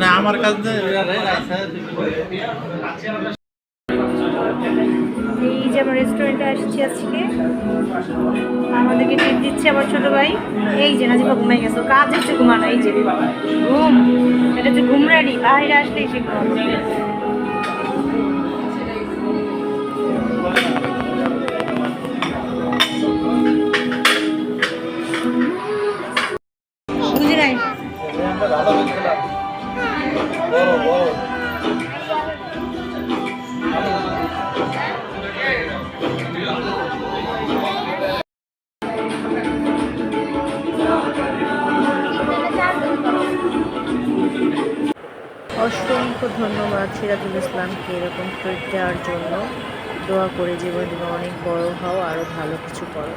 না আমার কাছে আমরা রেস্টুরেন্টে আসছি আজকে। আমাদেরকে ট্রিট দিচ্ছে আমার ছোট ভাই। এই যে নাজিফা ঘুমাই গেছে কাজ হচ্ছে ঘুমানো এই যে। ঘুম এটা হচ্ছে ঘুম রানি বাইরে আসলেই সে বুঝি নাই? বড় বড় অসংখ্য ধন্যবাদ সিরাজুল ইসলামকে এরকম ট্রিট দেওয়ার জন্য। দোয়া করে জীবন তুমি অনেক বড় হও আরও ভালো কিছু করো।